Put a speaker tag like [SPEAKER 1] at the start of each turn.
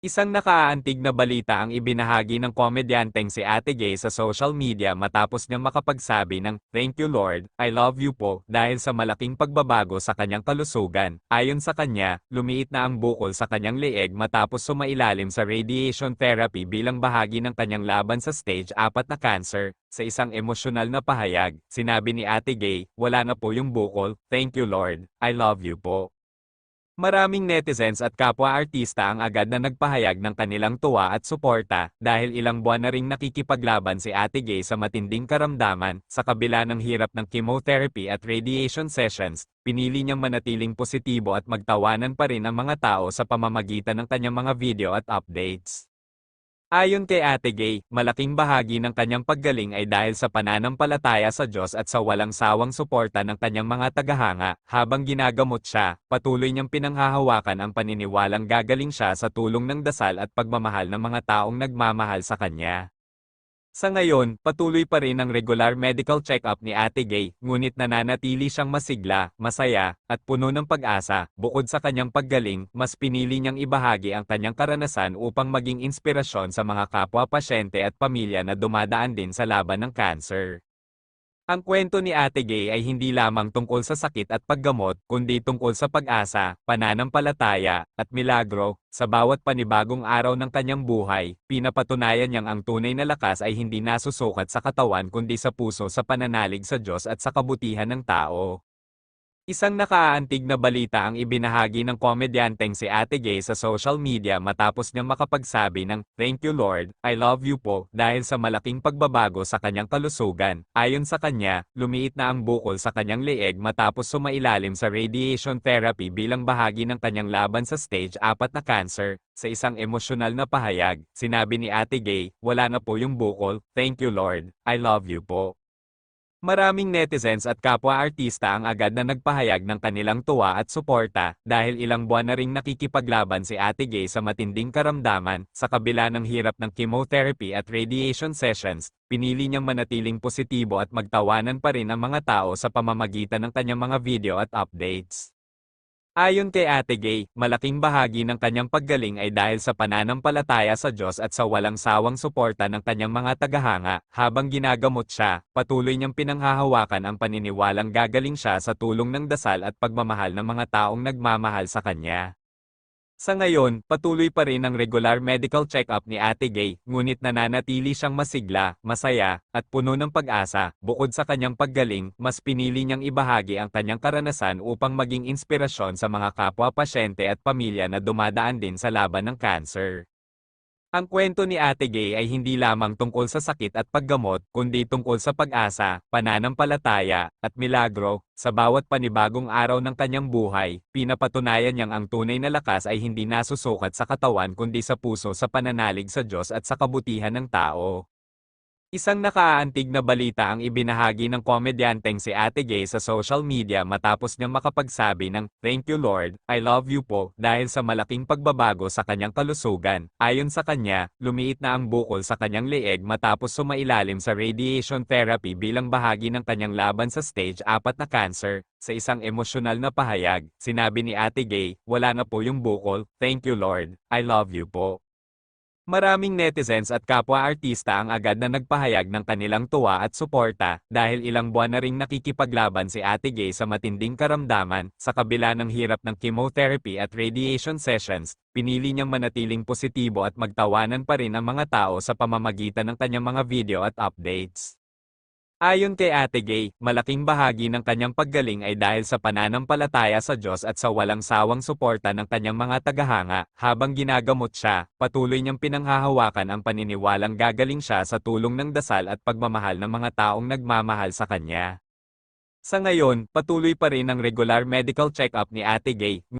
[SPEAKER 1] Isang nakaaantig na balita ang ibinahagi ng komedyanteng si Ate Gay sa social media matapos niyang makapagsabi ng, Thank you Lord, I love you po, dahil sa malaking pagbabago sa kanyang kalusugan. Ayon sa kanya, lumiit na ang bukol sa kanyang leeg matapos sumailalim sa radiation therapy bilang bahagi ng kanyang laban sa stage 4 na cancer. Sa isang emosyonal na pahayag, sinabi ni Ate Gay, wala na po yung bukol, thank you Lord, I love you po. Maraming netizens at kapwa-artista ang agad na nagpahayag ng kanilang tuwa at suporta dahil ilang buwan na ring nakikipaglaban si Ate Gay sa matinding karamdaman sa kabila ng hirap ng chemotherapy at radiation sessions. Pinili niyang manatiling positibo at magtawanan pa rin ang mga tao sa pamamagitan ng kanyang mga video at updates. Ayon kay Ate Gay, malaking bahagi ng kanyang paggaling ay dahil sa pananampalataya sa Diyos at sa walang sawang suporta ng kanyang mga tagahanga. Habang ginagamot siya, patuloy niyang pinanghahawakan ang paniniwalang gagaling siya sa tulong ng dasal at pagmamahal ng mga taong nagmamahal sa kanya. Sa ngayon, patuloy pa rin ang regular medical check-up ni Ate Gay, ngunit nananatili siyang masigla, masaya, at puno ng pag-asa. Bukod sa kanyang paggaling, mas pinili niyang ibahagi ang kanyang karanasan upang maging inspirasyon sa mga kapwa-pasyente at pamilya na dumadaan din sa laban ng cancer. Ang kwento ni Ate Gay ay hindi lamang tungkol sa sakit at paggamot, kundi tungkol sa pag-asa, pananampalataya, at milagro. Sa bawat panibagong araw ng kanyang buhay, pinapatunayan niyang ang tunay na lakas ay hindi nasusukat sa katawan kundi sa puso sa pananalig sa Diyos at sa kabutihan ng tao. Isang nakaaantig na balita ang ibinahagi ng komedyanteng si Ate Gay sa social media matapos niyang makapagsabi ng, Thank you Lord, I love you po, dahil sa malaking pagbabago sa kanyang kalusugan. Ayon sa kanya, lumiit na ang bukol sa kanyang leeg matapos sumailalim sa radiation therapy bilang bahagi ng kanyang laban sa stage 4 na cancer. Sa isang emosyonal na pahayag, sinabi ni Ate Gay, wala na po yung bukol, thank you Lord, I love you po. Maraming netizens at kapwa-artista ang agad na nagpahayag ng kanilang tuwa at suporta dahil ilang buwan na ring nakikipaglaban si Ate Gay sa matinding karamdaman sa kabila ng hirap ng chemotherapy at radiation sessions. Pinili niyang manatiling positibo at magtawanan pa rin ang mga tao sa pamamagitan ng kanyang mga video at updates. Ayon kay Ate Gay, malaking bahagi ng kanyang paggaling ay dahil sa pananampalataya sa Diyos at sa walang sawang suporta ng kanyang mga tagahanga. Habang ginagamot siya, patuloy niyang pinanghahawakan ang paniniwalang gagaling siya sa tulong ng dasal at pagmamahal ng mga taong nagmamahal sa kanya. Sa ngayon, patuloy pa rin ang regular medical check-up ni Ate Gay, ngunit nananatili siyang masigla, masaya, at puno ng pag-asa. Bukod sa kanyang paggaling, mas pinili niyang ibahagi ang kanyang karanasan upang maging inspirasyon sa mga kapwa-pasyente at pamilya na dumadaan din sa laban ng cancer. Ang kwento ni Ate Gay ay hindi lamang tungkol sa sakit at paggamot, kundi tungkol sa pag-asa, pananampalataya, at milagro. Sa bawat panibagong araw ng kanyang buhay, pinapatunayan niyang ang tunay na lakas ay hindi nasusukat sa katawan kundi sa puso sa pananalig sa Diyos at sa kabutihan ng tao. Isang nakaaantig na balita ang ibinahagi ng komedyanteng si Ate Gay sa social media matapos niyang makapagsabi ng, Thank you Lord, I love you po, dahil sa malaking pagbabago sa kanyang kalusugan. Ayon sa kanya, lumiit na ang bukol sa kanyang leeg matapos sumailalim sa radiation therapy bilang bahagi ng kanyang laban sa stage 4 na cancer. Sa isang emosyonal na pahayag, sinabi ni Ate Gay, wala na po yung bukol, thank you Lord, I love you po. Maraming netizens at kapwa-artista ang agad na nagpahayag ng kanilang tuwa at suporta dahil ilang buwan na ring nakikipaglaban si Ate Gay sa matinding karamdaman sa kabila ng hirap ng chemotherapy at radiation sessions. Pinili niyang manatiling positibo at magtawanan pa rin ang mga tao sa pamamagitan ng kanyang mga video at updates. Ayon kay Ate Gay, malaking bahagi ng kanyang paggaling ay dahil sa pananampalataya sa Diyos at sa walang sawang suporta ng kanyang mga tagahanga. Habang ginagamot siya, patuloy niyang pinanghahawakan ang paniniwalang gagaling siya sa tulong ng dasal at pagmamahal ng mga taong nagmamahal sa kanya. Sa ngayon, patuloy pa rin ang regular medical check-up ni Ate Gay.